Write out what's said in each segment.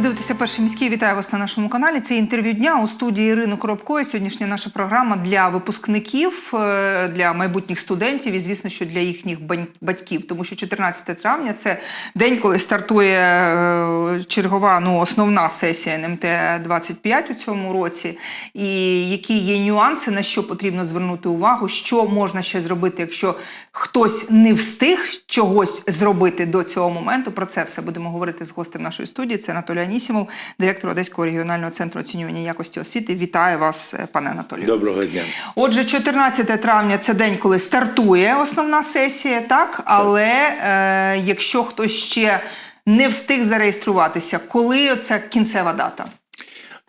Ви дивитеся перший міський. Вітаю вас на нашому каналі. Це інтерв'ю дня у студії Ірини Коробкої. Сьогоднішня наша програма для випускників, е, для майбутніх студентів і, звісно, що для їхніх батьків. Тому що 14 травня це день, коли стартує е, чергова, ну основна сесія НМТ 25 у цьому році. І які є нюанси, на що потрібно звернути увагу, що можна ще зробити, якщо хтось не встиг чогось зробити до цього моменту. Про це все будемо говорити з гостем нашої студії. Це Анатолій Анісімов, директор Одеського регіонального центру оцінювання якості освіти. Вітаю вас, е, пане Анатолію. Доброго дня. Отже, 14 травня це день, коли стартує основна сесія, так? Але е, якщо хтось ще не встиг зареєструватися, коли це кінцева дата?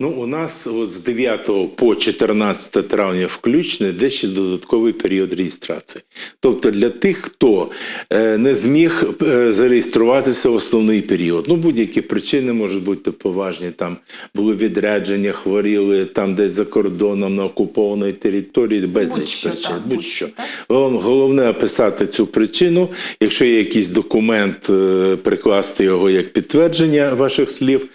Ну, у нас от з 9 по 14 травня включно йде ще додатковий період реєстрації. Тобто для тих, хто е, не зміг е, зареєструватися в основний період. Ну, будь-які причини можуть бути поважні. Там були відрядження, хворіли там десь за кордоном на окупованій території, безліч причин. Будь-що. так. Головне описати цю причину. Якщо є якийсь документ, е, прикласти його як підтвердження ваших слів,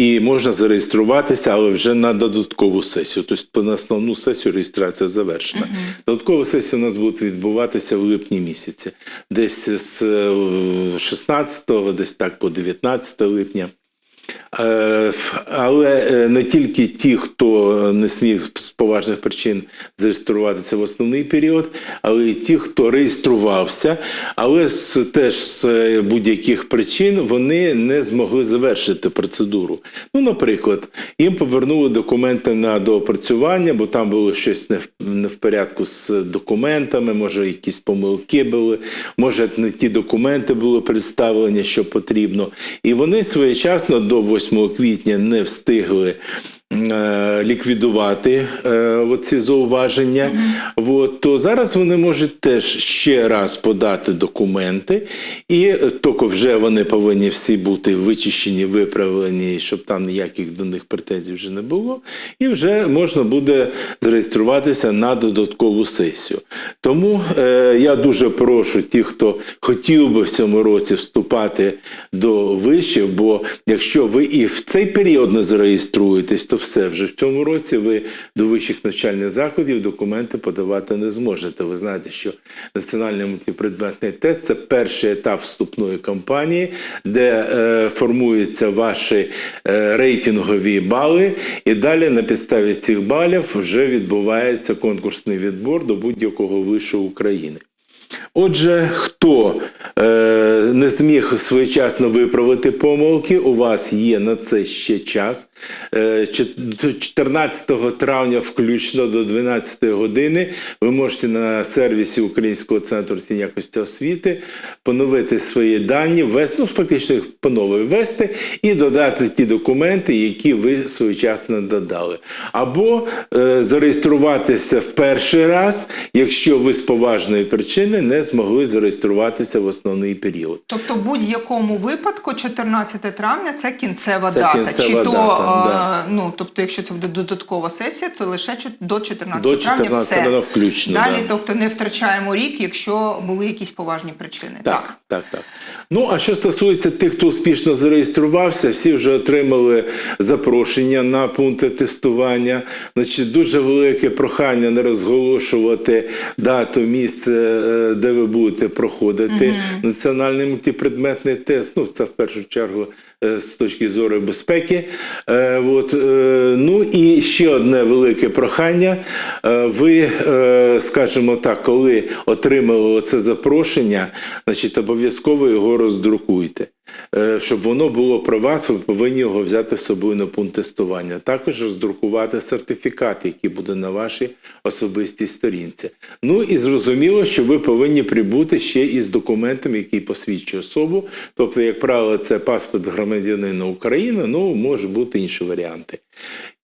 і можна зареєструватися, але вже на додаткову сесію. Тобто на основну сесію реєстрація завершена. Додаткова сесія у нас буде відбуватися в липні місяці, десь з е, 16, десь так по 19 липня. Е, Але е, не тільки ті, хто не сміг з поважних причин зареєструватися в основний період, але й ті, хто реєструвався, але з, теж з е, будь-яких причин вони не змогли завершити процедуру. Ну, наприклад, їм повернули документи на доопрацювання, бо там було щось не в, не в порядку з документами, може, якісь помилки були, може, не ті документи були представлені, що потрібно. І вони своєчасно до 8 квітня не встигли. Е, Ліквідувати е, оці зауваження, От, то зараз вони можуть теж ще раз подати документи, і тільки вже вони повинні всі бути вичищені, виправлені, щоб там ніяких до них претензій вже не було. І вже можна буде зареєструватися на додаткову сесію. Тому е, я дуже прошу ті, хто хотів би в цьому році вступати до вишів, бо якщо ви і в цей період не зареєструєтесь, то все вже в цьому році ви до вищих навчальних закладів документи подавати не зможете. Ви знаєте, що національний мультипредметний тест це перший етап вступної кампанії, де е, формуються ваші е, рейтингові бали, і далі на підставі цих балів вже відбувається конкурсний відбор до будь-якого вишу України. Отже, хто е, не зміг своєчасно виправити помилки, у вас є на це ще час. Е, 14 травня, включно до 12 години, ви можете на сервісі Українського центру якості освіти поновити свої дані, ввести, ну, фактично їх поновити ввести і додати ті документи, які ви своєчасно додали. Або е, зареєструватися в перший раз, якщо ви з поважної причини не змогли зареєструватися в основний період. Тобто, в будь-якому випадку, 14 травня це кінцева Це дата. кінцева Чи то, дата, е, да. ну, тобто, якщо це буде додаткова сесія, то лише до 14 До травня все. травня включно, Далі, да. тобто, не втрачаємо рік, якщо були якісь поважні причини. Так, так, так. Ну а що стосується тих, хто успішно зареєструвався, всі вже отримали запрошення на пункти тестування. Значить, дуже велике прохання не розголошувати дату, місце, е, де ви будете проходити національний мультипредметний тест. Ну, це в першу чергу. е, З точки зору безпеки, Е, от, е, ну і ще одне велике прохання. Ви, скажімо так, коли отримали це запрошення, значить обов'язково його роздрукуйте. Е, Щоб воно було про вас, ви повинні його взяти з собою на пункт тестування. Також роздрукувати сертифікат, який буде на вашій особистій сторінці. Ну і зрозуміло, що ви повинні прибути ще із документом, який посвідчує особу. Тобто, як правило, це паспорт громадянина України, ну може бути інші варіанти.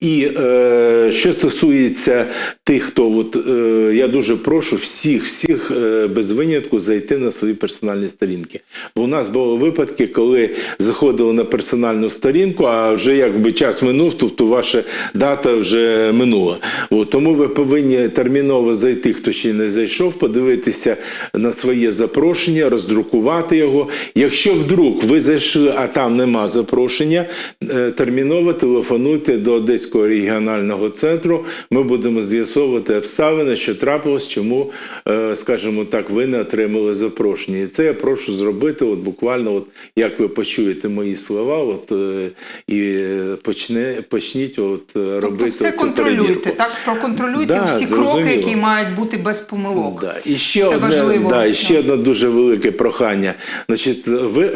І е, що стосується тих, хто от, е, я дуже прошу всіх, всіх е, без винятку зайти на свої персональні сторінки. Бо у нас були випадки, коли заходили на персональну сторінку, а вже якби час минув, тобто ваша дата вже минула. От, тому ви повинні терміново зайти, хто ще не зайшов, подивитися на своє запрошення, роздрукувати його. Якщо вдруг ви зайшли, а там нема запрошення, е, терміново телефонуйте до Одеського регіонального центру. Ми будемо з'ясовувати обставини, що трапилось, чому, е, скажімо так, ви не отримали запрошення. І це я прошу зробити, от буквально, от як ви почуєте мої слова, от е, і е, почне почніть от е, робити Тобто все цю контролюйте, перевірку. так? Проконтролюйте Да, всі зрозуміло. кроки, які мають бути без помилок. Да. І ще Це одне, важливо. Да, і ще одне дуже велике прохання. Значить, ви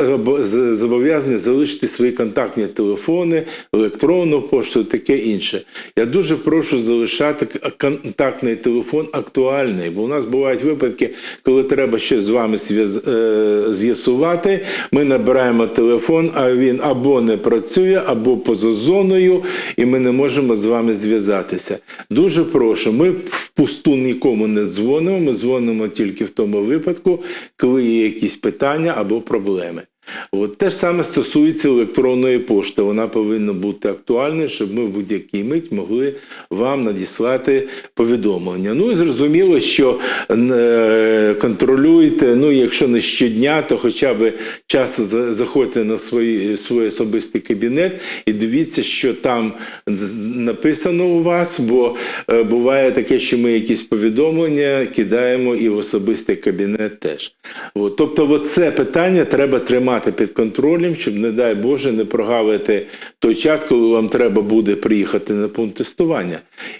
зобов'язані залишити свої контактні телефони, електронну пошту, таке інше. Я дуже прошу залишати контактний телефон актуальний, бо у нас бувають випадки, коли треба щось з вами е, з'ясувати. Ми набираємо телефон, а він або не працює, або поза зоною, і ми не можемо з вами зв'язатися. Дуже прошу, ми впусту нікому не дзвонимо. Ми дзвонимо тільки в тому випадку, коли є якісь питання або проблеми. От те ж саме стосується електронної пошти. Вона повинна бути актуальною, щоб ми в будь-якій мить могли вам надіслати повідомлення. Ну і зрозуміло, що е, контролюйте, ну якщо не щодня, то хоча б часто заходьте на свій, свій особистий кабінет і дивіться, що там написано у вас, бо е, буває таке, що ми якісь повідомлення кидаємо і в особистий кабінет теж. От, тобто, це питання треба тримати під контролем, щоб, не дай Боже, не прогавити той час, коли вам треба буде приїхати на пункт тестування.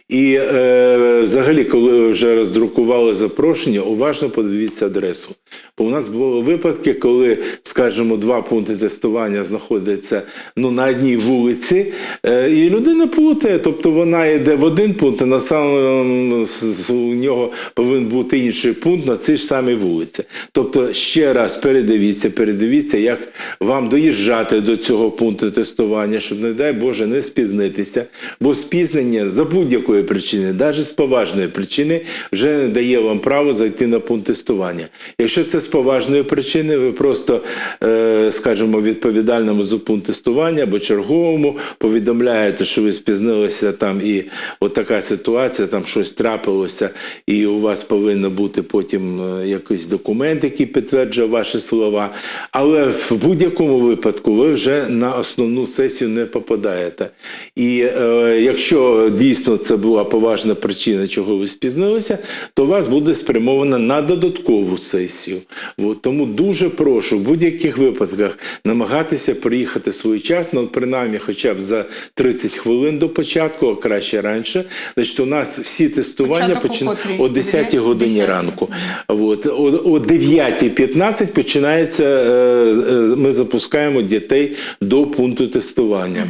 І е, взагалі, коли ви вже роздрукували запрошення, уважно подивіться адресу. Бо у нас були випадки, коли, скажімо, два пункти тестування знаходяться ну, на одній вулиці, е, і людина плутає, тобто вона йде в один пункт, а на самому у нього повинен бути інший пункт на цій ж самій вулиці. Тобто, ще раз передивіться, передивіться, як вам доїжджати до цього пункту тестування, щоб, не дай Боже, не спізнитися. Бо спізнення за будь-якої причини, навіть з поважної причини, вже не дає вам право зайти на пункт тестування. Якщо це з поважної причини, ви просто, е, скажімо, відповідальному за пункт тестування або черговому повідомляєте, що ви спізнилися там, і от така ситуація, там щось трапилося, і у вас повинен бути потім е, якийсь документ, який підтверджує ваші слова. Але в будь-якому випадку ви вже на основну сесію не попадаєте. І е, якщо дійсно це була поважна причина, чого ви спізнилися, то вас буде спрямовано на додаткову сесію. От, тому дуже прошу в будь-яких випадках намагатися приїхати своєчасно, принаймні хоча б за 30 хвилин до початку, а краще раніше. Значить, у нас всі тестування Початок о починаються котрій? о 10 О годині 10-й. ранку. От, о, о 9.15 починається, е, ми запускаємо дітей до пункту тестування.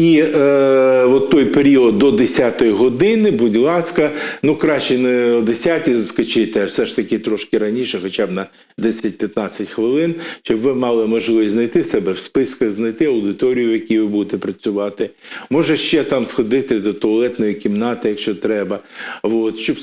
І е, от той період до 10-ї години, будь ласка, ну краще не о 10 заскочити, а все ж таки трошки раніше, хоча б на 10-15 хвилин, щоб ви мали можливість знайти себе в списках, знайти аудиторію, в якій ви будете працювати. Може ще там сходити до туалетної кімнати, якщо треба, от, щоб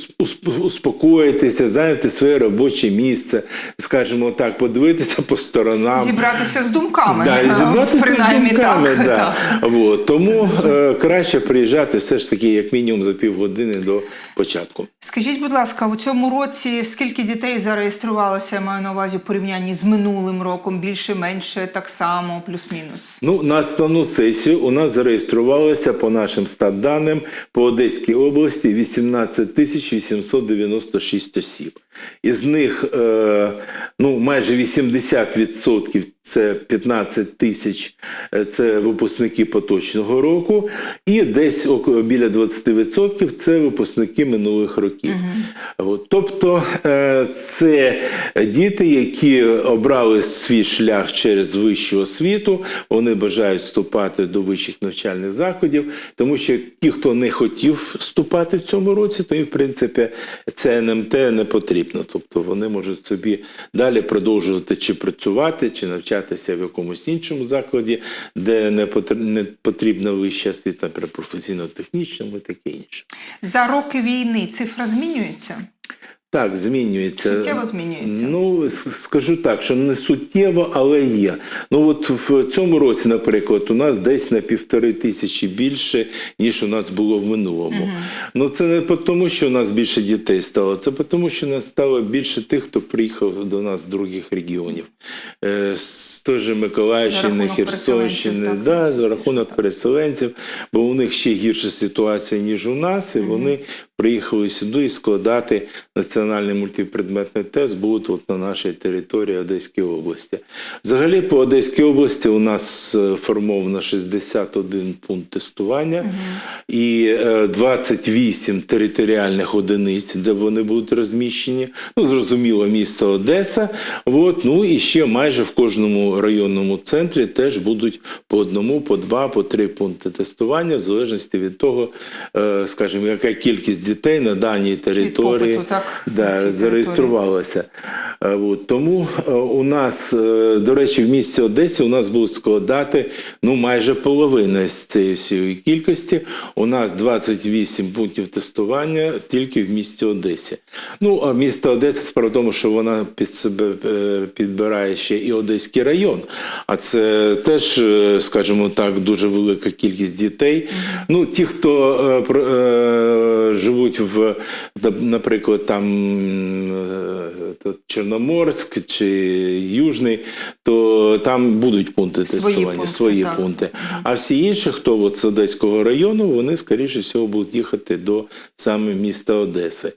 успокоїтися, зайняти своє робоче місце, скажімо так, подивитися по сторонам. Зібратися з думками. Да, зібратися Принаймні з думками, так. да. так. Вот. Тому е, краще приїжджати все ж таки як мінімум за півгодини до початку. Скажіть, будь ласка, у цьому році скільки дітей зареєструвалося, я маю на увазі в порівнянні з минулим роком, більше, менше, так само, плюс-мінус? Ну, на основну сесію у нас зареєструвалося по нашим статданим по Одеській області 18 тисяч 896 осіб. Із них е, ну, майже 80% це 15 тисяч е, це випускники поточного року, і десь около біля 20% це випускники минулих років. От, тобто е, це діти, які обрали свій шлях через вищу освіту, вони бажають вступати до вищих навчальних закладів, тому що ті, хто не хотів вступати в цьому році, то їм, в принципі, це НМТ не потрібно. Потрібно. Тобто вони можуть собі далі продовжувати чи працювати, чи навчатися в якомусь іншому закладі, де не потр- не потрібна вища освіта, наприклад, професійно-технічному і таке інше. За роки війни цифра змінюється? Так, змінюється. Суттєво змінюється? Ну, скажу так, що не суттєво, але є. Ну от в цьому році, наприклад, у нас десь на півтори тисячі більше, ніж у нас було в минулому. Ну це не тому, що у нас більше дітей стало, це тому, що у нас стало більше тих, хто приїхав до нас з других регіонів. Е, з той же Миколаївщини, Херсонщини, переселенців, да, за рахунок переселенців, бо у них ще гірша ситуація, ніж у нас, і вони приїхали сюди і складати національний мультипредметний тест будуть от на нашій території Одеської області. Взагалі, по Одеській області у нас е, формовано 61 пункт тестування і е, 28 територіальних одиниць, де вони будуть розміщені. Ну, зрозуміло, місто Одеса. От, ну і ще майже в кожному районному центрі теж будуть по одному, по два, по три пункти тестування, в залежності від того, е, скажімо, яка кількість дітей на даній території попиту, так, да, території. зареєструвалася. Е, От, тому е, у нас, е, до речі, в місті Одесі у нас будуть складати ну, майже половина з цієї всієї кількості. У нас 28 пунктів тестування тільки в місті Одесі. Ну, а місто Одеса, справа в тому, що вона під себе підбирає ще і Одеський район. А це теж, скажімо так, дуже велика кількість дітей. Ну, ті, хто е, живуть в, наприклад, там е, Чорноморськ чи Южний, то там будуть пункти Свої тестування, пункти, свої так. пункти. А всі інші, хто от з Одеського району, вони, скоріше всього, будуть їхати до саме міста Одеси.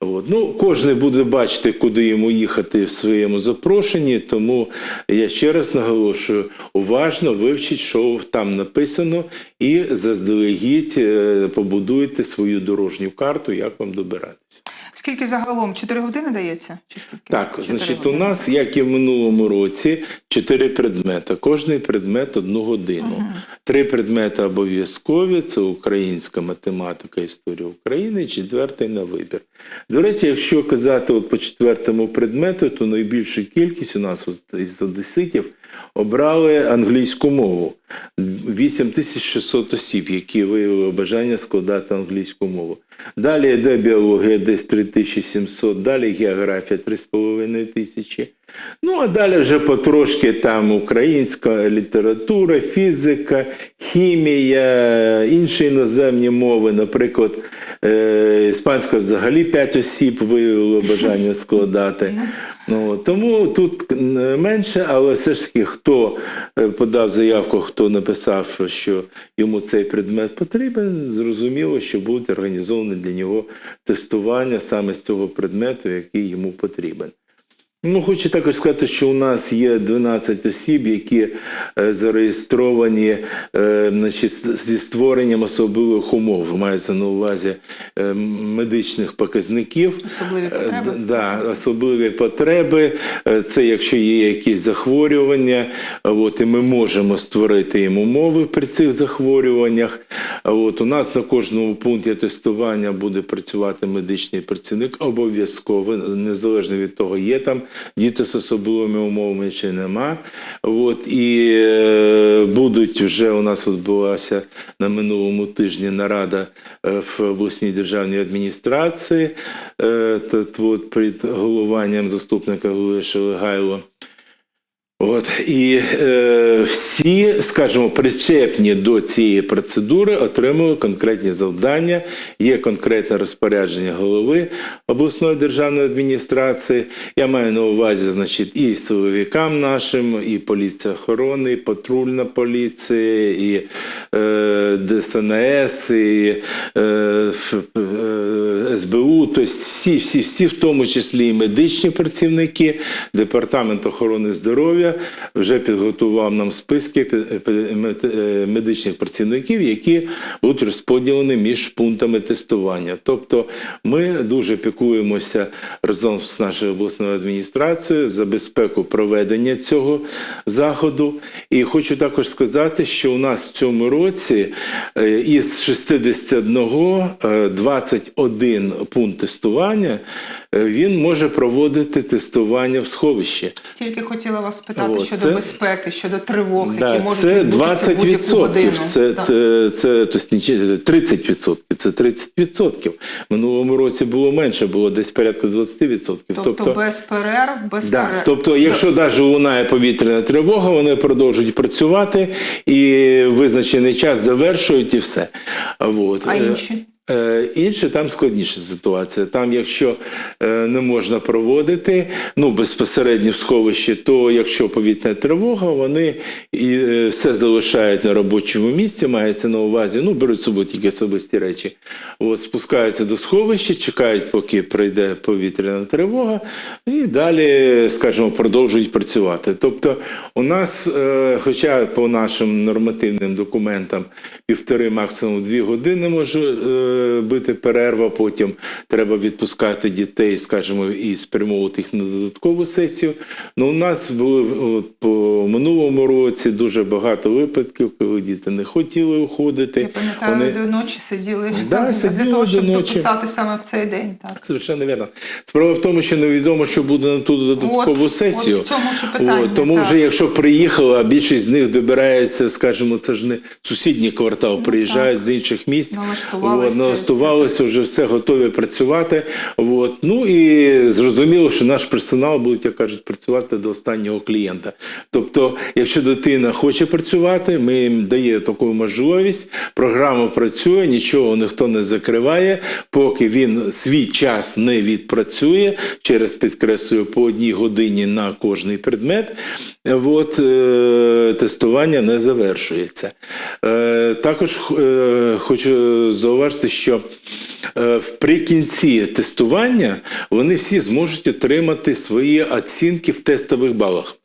От. Ну, кожен буде бачити, куди йому їхати в своєму запрошенні, тому я ще раз наголошую, уважно вивчіть, що там написано, і заздалегідь е, побудуйте свою дорожню карту, як вам добиратися. Скільки загалом? Чотири години дається? Чи скільки? Так, значить, у нас, як і в минулому році, чотири предмети. Кожний предмет одну годину. Три предмети обов'язкові: це українська математика, історія України, четвертий на вибір. До речі, якщо казати от по четвертому предмету, то найбільшу кількість у нас от із одеситів обрали англійську мову. 8600 осіб, які виявили бажання складати англійську мову. Далі йде біологія десь 3700, далі географія 3,5 тисячі. Ну, а далі вже потрошки там українська література, фізика, хімія, інші іноземні мови. Наприклад, іспанська взагалі 5 осіб виявило бажання складати. Ну, тому тут е, менше, але все ж таки, хто е, подав заявку, хто написав, що йому цей предмет потрібен, зрозуміло, що будуть організовані для нього тестування саме з цього предмету, який йому потрібен. Ну, хочу також сказати, що у нас є 12 осіб, які е, зареєстровані е, значить, зі створенням особливих умов. Мається на увазі е, медичних показників. Особливі потреби? Да, особливі потреби. Це якщо є якісь захворювання, от, і ми можемо створити їм умови при цих захворюваннях. От, у нас на кожному пункті тестування буде працювати медичний працівник обов'язково, незалежно від того, є там діти з особливими умовами чи нема. От, і е, будуть вже у нас відбулася на минулому тижні нарада е, в обласній державній адміністрації е, та- от, під головуванням заступника Голови Шелегайло. От і е, всі, скажімо, причепні до цієї процедури отримали конкретні завдання. Є конкретне розпорядження голови обласної державної адміністрації. Я маю на увазі, значить, і силовикам нашим, і поліція охорони, і патрульна поліція, і е, ДСНС, і е, е, СБУ, тобто всі, всі, всі, в тому числі і медичні працівники, департамент охорони здоров'я вже підготував нам списки е, медичних працівників, які будуть розподілені між пунктами тестування. Тобто ми дуже піклуємося разом з нашою обласною адміністрацією за безпеку проведення цього заходу. І хочу також сказати, що у нас в цьому році е, із 61 е, 21 один пункт тестування, е, він може проводити тестування в сховищі. Тільки хотіла вас спитати О, щодо це- безпеки, щодо тривог, Да, які можуть це відбутися в 20%. годину. Це, Так. це, це, тобто, ні, 30%. Це 30%. Минулому році було менше, було десь порядка 20%. Тобто, без перерв, без Да. перерв. Тобто, якщо навіть лунає повітряна тривога, вони продовжують працювати і визначений час завершують і все. Вот. А Е, інші? Е, Інше там складніша ситуація. Там, якщо е, не можна проводити ну, безпосередньо в сховищі, то якщо повітряна тривога, вони і е, все залишають на робочому місці, мається на увазі, ну, беруть з собою тільки особисті речі. От, спускаються до сховища, чекають, поки прийде повітряна тривога, і далі, скажімо, продовжують працювати. Тобто, у нас, хоча по нашим нормативним документам півтори, максимум дві години може бути перерва, потім треба відпускати дітей, скажімо, і спрямовувати їх на додаткову сесію. Ну, у нас були от, по минулому році дуже багато випадків, коли діти не хотіли уходити. Я пам'ятаю, до ночі сиділи Да, так, для сиділи того, до щоб ночі. дописати саме в цей день. Так. Совершенно вірно. Справа в тому, що невідомо, що буде на ту додаткову От- сесію. от в цьому ж питання, От, тому так. вже якщо приїхали, а більшість з них добирається, скажімо, це ж не сусідній квартал, приїжджають з інших місць. Налаштувалися, налаштувалися, вже все готові працювати. От. Ну і зрозуміло, що наш персонал буде, як кажуть, працювати до останнього клієнта. Тобто, якщо дитина хоче працювати, ми їм даємо таку можливість. Програма працює, нічого ніхто не закриває, поки він свій час не відпрацює через підкреслюю по одній годині на кожний предмет. От, е, тестування не завершується. Е, також е, хочу зауважити, що в прикінці тестування вони всі зможуть отримати свої оцінки в тестових балах.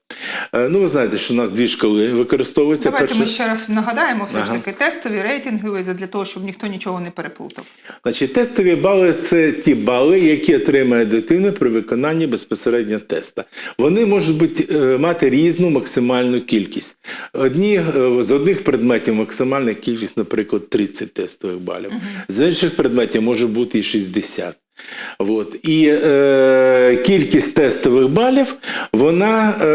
Е, ну, ви знаєте, що у нас дві школи використовуються. Давайте Перше- ми ще раз нагадаємо все ж таки тестові, рейтингові, для того, щоб ніхто нічого не переплутав. Значить, тестові бали це ті бали, які отримає дитина при виконанні безпосередньо теста. Вони можуть бути, е, мати різну максимальну кількість. Одні е, з одних предметів максимальна кількість, наприклад, 30 тестових балів. З інших предметів може бути і 60. От. І е, кількість тестових балів, вона, е,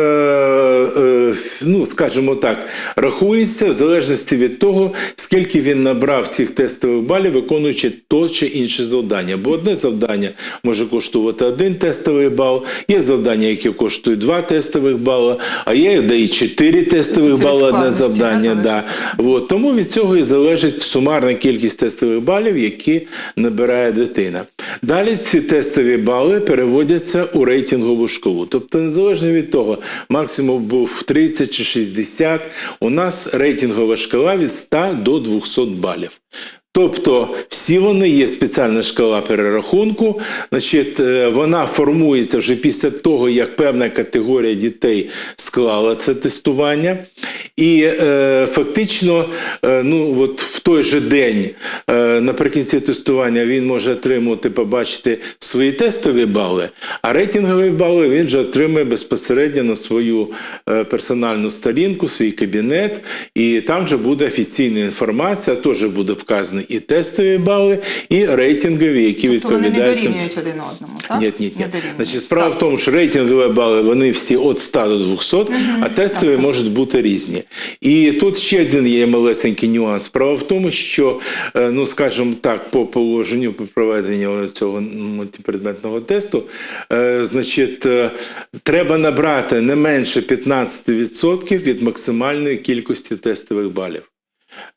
е, ну, скажімо так, рахується в залежності від того, скільки він набрав цих тестових балів, виконуючи то чи інше завдання. Бо одне завдання може коштувати один тестовий бал, є завдання, які коштують два тестових бали, а є де і чотири тестових бали одне завдання. Да. От, тому від цього і залежить сумарна кількість тестових балів, які набирає дитина. Далі ці тестові бали переводяться у рейтингову школу. Тобто, незалежно від того, максимум був 30 чи 60, у нас рейтингова шкала від 100 до 200 балів. Тобто всі вони є спеціальна шкала перерахунку, значить, е, вона формується вже після того, як певна категорія дітей склала це тестування. І е, фактично, е, ну от в той же день е, наприкінці тестування він може отримувати, побачити свої тестові бали, а рейтингові бали він же отримує безпосередньо на свою е, персональну сторінку, свій кабінет, і там же буде офіційна інформація, теж буде вказані і тестові бали, і рейтингові, які Тобто вони не відповідають. дорівнюють один одному, так? ні, ні, ні. Значить, справа в тому, що рейтингові бали вони всі від 100 до 200, а тестові можуть бути різні. І тут ще один є малесенький нюанс. Справа в тому, що, е, ну скажімо так, по положенню по проведенню цього мультипредметного тесту, е, значить, е, треба набрати не менше 15% від максимальної кількості тестових балів.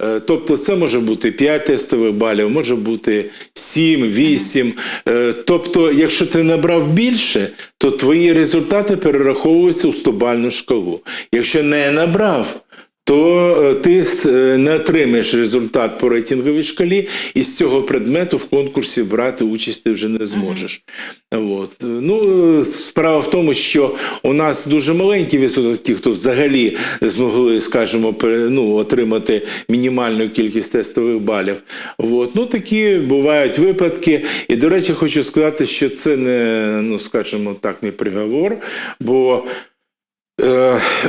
Е, Тобто це може бути 5 тестових балів, може бути 7, 8. Е, Тобто, якщо ти набрав більше, то твої результати перераховуються у 100-бальну шкалу. Якщо не набрав, то е, ти е, не отримаєш результат по рейтинговій шкалі, і з цього предмету в конкурсі брати участь ти вже не зможеш. От. Ну, е, справа в тому, що у нас дуже маленький відсоток тих, хто взагалі змогли, скажімо, ну, отримати мінімальну кількість тестових балів. От. Ну, такі бувають випадки. І, до речі, хочу сказати, що це не, ну, скажімо так, не приговор, бо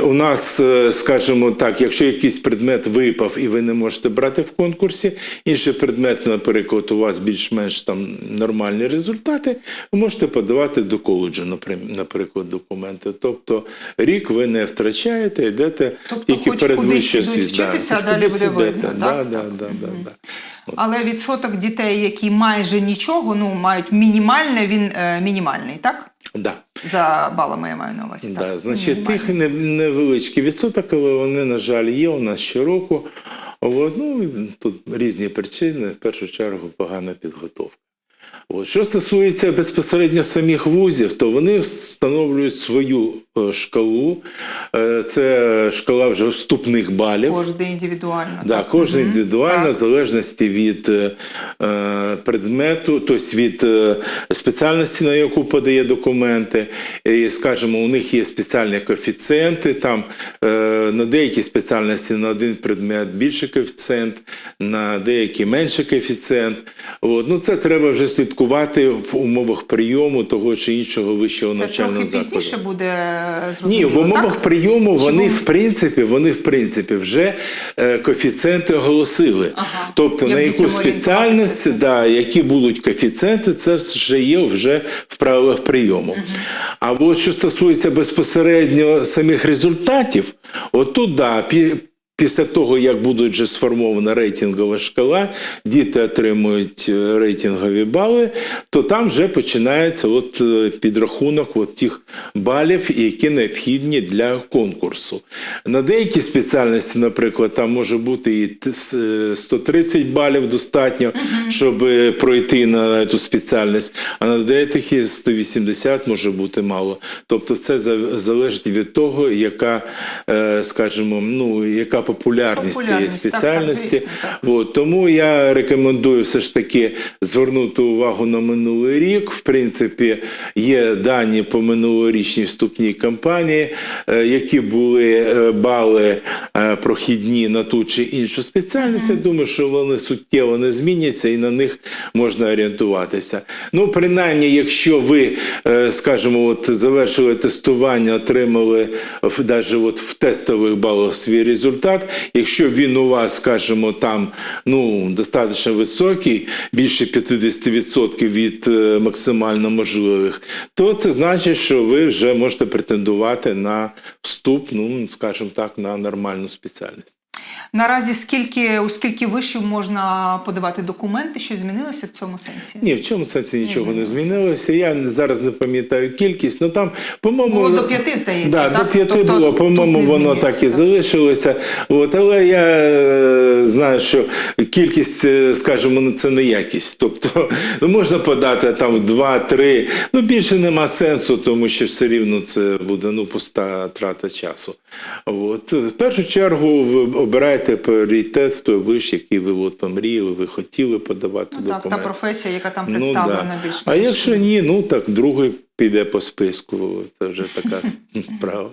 У нас, е, скажімо так, якщо якийсь предмет випав і ви не можете брати в конкурсі, інший предмет, наприклад, у вас більш-менш там нормальні результати, ви можете подавати до коледжу, наприклад, документи. Тобто рік ви не втрачаєте, йдете Тобто тільки хоч перед вищою вчитися, хоч а далі буде видно, Да, так? да, да, да, да. Але відсоток дітей, які майже нічого, ну мають мінімальне, він е, мінімальний, так? Да. За балами я маю на увазі. Да, так? значить, тих не- невеличкий відсоток, але вони, на жаль, є у нас щороку. От, ну, тут різні причини, в першу чергу погана підготовка. От. Що стосується безпосередньо самих вузів, то вони встановлюють свою шкалу. Е, Це шкала вже вступних балів. Кожен індивідуально. Да, так? кожен індивідуально, Так. в залежності від е, е, предмету, тобто від е, спеціальності, на яку подає документи. І, скажімо, у них є спеціальні коефіцієнти. Там е, на деякі спеціальності на один предмет більший коефіцієнт, на деякі менший коефіцієнт. От. Ну, це треба вже слідкувати в умовах прийому того чи іншого вищого Це навчального трохи закладу. пізніше буде Ні, в умовах так? прийому вони Чому? в принципі, вони в принципі вже е, коефіцієнти оголосили. Ага. Тобто Я на яку спеціальність, да, які будуть коефіцієнти, це вже є вже в правилах прийому. А от що стосується безпосередньо самих результатів, от тут да, Після того, як буде вже сформована рейтингова шкала, діти отримують е, рейтингові бали, то там вже починається от е, підрахунок от тих балів, які необхідні для конкурсу. На деякі спеціальності, наприклад, там може бути і т- с- е, 130 балів достатньо, щоб пройти на цю спеціальність, а на деяких 180 може бути мало. Тобто, це залежить від того, яка, скажімо, ну яка популярність цієї так, так, спеціальності. звісно, так. От, тому я рекомендую все ж таки звернути увагу на минулий рік. В принципі, є дані по минулорічній вступній кампанії, е, які були е, бали е, прохідні на ту чи іншу спеціальність. Я думаю, що вони суттєво не зміняться і на них можна орієнтуватися. Ну, принаймні, якщо ви, скажімо, от завершили тестування, отримали даже от в тестових балах свій результат. Якщо він у вас, скажімо, там ну, достатньо високий, більше 50% від е, максимально можливих, то це значить, що ви вже можете претендувати на вступ, ну, скажімо так, на нормальну спеціальність. Наразі скільки, у скільки вишів можна подавати документи, що змінилося в цьому сенсі? Ні, в цьому сенсі нічого не змінилося. Я зараз не пам'ятаю кількість, ну там, по-моєму, Було до п'яти, здається, Да, так? до п'яти Тобто було, по-моєму, воно так і так? залишилося. От, але я е, знаю, що кількість, е, скажімо, ну, це не якість. Тобто ну, можна подати там в два-три, ну більше нема сенсу, тому що все рівно це буде ну, пуста трата часу. От. В першу чергу ви обираєте пріоритет той виш, який ви от, там, мріяли, ви хотіли подавати Ну, так, та професія, яка там Ну, представлена да. більш А якщо ні, ну так другий піде по списку. Це вже така справа.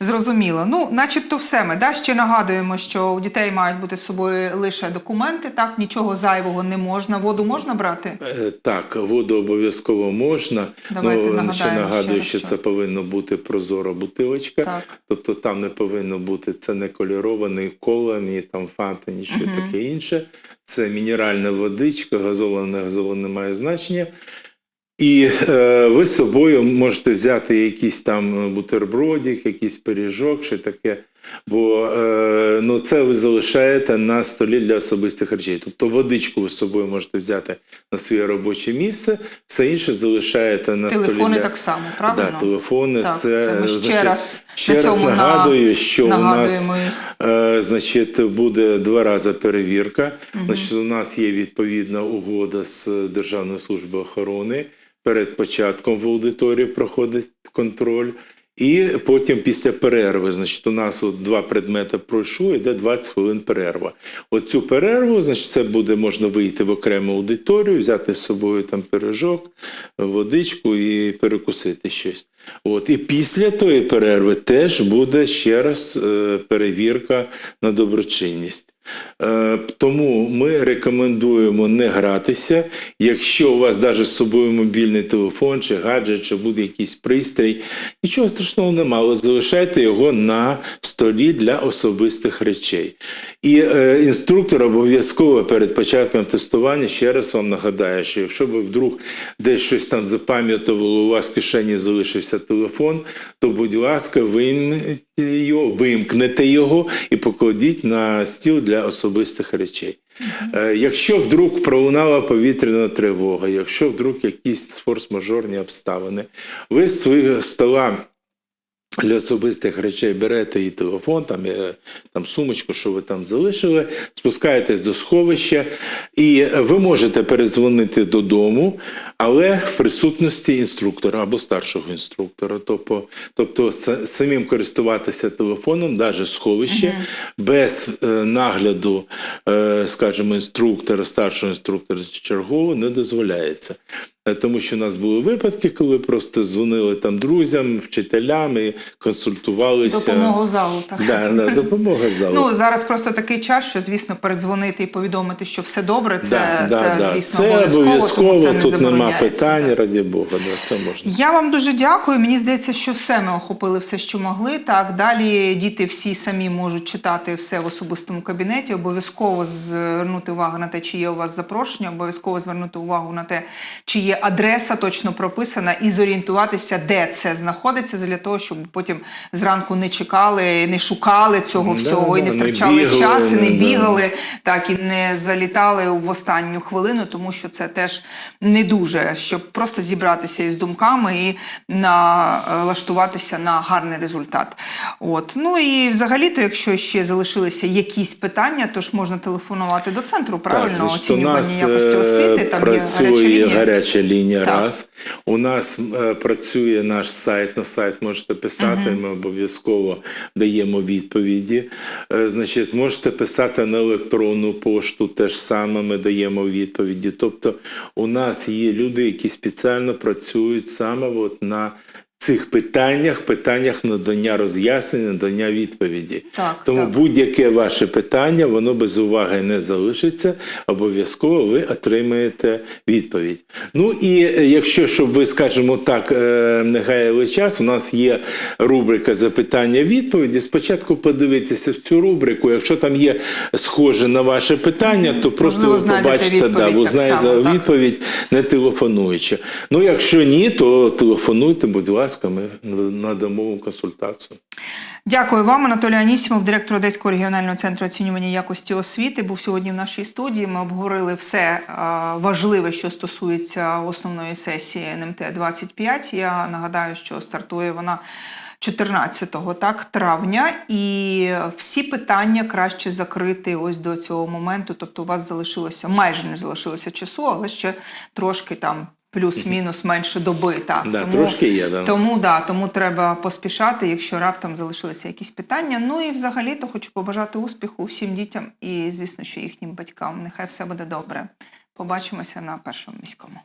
Зрозуміло. Ну, начебто все ми. Да? Ще нагадуємо, що у дітей мають бути з собою лише документи, так, нічого зайвого не можна. Воду можна брати? Е, Так, воду обов'язково можна. Давайте ну, ще ще нагадую, раз, що що. це повинна бути прозора бутилочка. Так. Тобто там не повинно бути це не кольорований кола, ні там фанта, нічого таке інше. Це мінеральна водичка, газована, не газована не має значення. І е, ви з собою можете взяти якийсь там бутербродик, якийсь пиріжок, чи таке. Бо е, ну, це ви залишаєте на столі для особистих речей. Тобто водичку ви з собою можете взяти на своє робоче місце, все інше залишаєте на столі. Телефони для... так само, правильно? Да, телефони. Так, це, це ми ще значить, раз ще на раз цьому на- нагадую, що у нас е, значить, буде два рази перевірка. Значить, у нас є відповідна угода з Державною службою охорони. Перед початком в аудиторії проходить контроль. І потім після перерви, значить, у нас от два предмети пройшло, йде 20 хвилин перерва. От цю перерву, значить, це буде можна вийти в окрему аудиторію, взяти з собою там пиріжок, водичку і перекусити щось. От і після тої перерви теж буде ще раз е, перевірка на доброчинність. Е, Тому ми рекомендуємо не гратися. Якщо у вас навіть з собою мобільний телефон, чи гаджет, чи буде якийсь пристрій, нічого страшного немає, залишайте його на столі для особистих речей. І е, інструктор обов'язково перед початком тестування ще раз вам нагадає, що якщо ви вдруг десь щось там запам'ятували, у вас в кишені залишився телефон, то будь ласка, вийміть його, вимкнете його і покладіть на стіл для особистих речей. Е, Якщо вдруг пролунала повітряна тривога, якщо вдруг якісь форс-мажорні обставини, ви з свого стола для особистих речей берете і телефон, там, е, там сумочку, що ви там залишили, спускаєтесь до сховища, і ви можете перезвонити додому, але в присутності інструктора або старшого інструктора. Тобто, тобто самим користуватися телефоном, навіть в сховищі, без е, нагляду, е, скажімо, інструктора, старшого інструктора чергового не дозволяється. Е, Тому що у нас були випадки, коли просто дзвонили там друзям, вчителям і консультувалися. Допомогу залу. Так. Да, да, допомога залу. Ну зараз просто такий час, що звісно передзвонити і повідомити, що все добре. Це, да, да, це да. звісно це обов'язково. це не тут нема питань, так. раді Бога, да, це можна. Я вам дуже дякую. Мені здається, що все ми охопили, все, що могли. Так далі діти всі самі можуть читати все в особистому кабінеті. Обов'язково звернути увагу на те, чи є у вас запрошення, обов'язково звернути увагу на те, чи є адреса точно прописана, і зорієнтуватися, де це знаходиться, для того, щоб потім зранку не чекали, не шукали цього Да, всього і не да, не втрачали бігали, час, і не не- да. бігали, так і не залітали в останню хвилину, тому що це теж не дуже, щоб просто зібратися із думками і налаштуватися на гарний результат. От ну і взагалі-то, якщо ще залишилися якісь питання, то ж можна телефонувати до центру правильно у оцінювання нас якості е, освіти. Там є гаряча лінія. гаряча лінія. Так. Раз у нас е, працює наш сайт. На сайт можете писати. Ми обов'язково даємо відповіді. Е, Значить, можете писати на електронну пошту. Теж саме ми даємо відповіді. Тобто, у нас є люди, які спеціально працюють саме от на цих питаннях, питаннях надання роз'яснень, надання відповіді. Так, Тому так. будь-яке ваше питання, воно без уваги не залишиться. Обов'язково ви отримаєте відповідь. Ну і е, якщо щоб ви, скажімо так, е, не гаяли час, у нас є рубрика запитання-відповіді. Спочатку подивитися в цю рубрику. Якщо там є схоже на ваше питання, то просто Можливо, ви побачите, да, ви знаєте відповідь, не телефонуючи. Ну, якщо ні, то телефонуйте, будь ласка, ми надамо консультацію. Дякую вам, Анатолій Анісімов, директор Одеського регіонального центру оцінювання якості освіти. Був сьогодні в нашій студії. Ми обговорили все е, важливе, що стосується основної сесії НМТ 25. Я нагадаю, що стартує вона. 14 так, травня, і всі питання краще закрити ось до цього моменту. Тобто, у вас залишилося майже не залишилося часу, але ще трошки там плюс-мінус менше доби. Так Да, трошки є, да. тому да, тому треба поспішати, якщо раптом залишилися якісь питання. Ну і взагалі то хочу побажати успіху всім дітям і, звісно, що їхнім батькам. Нехай все буде добре. Побачимося на першому міському.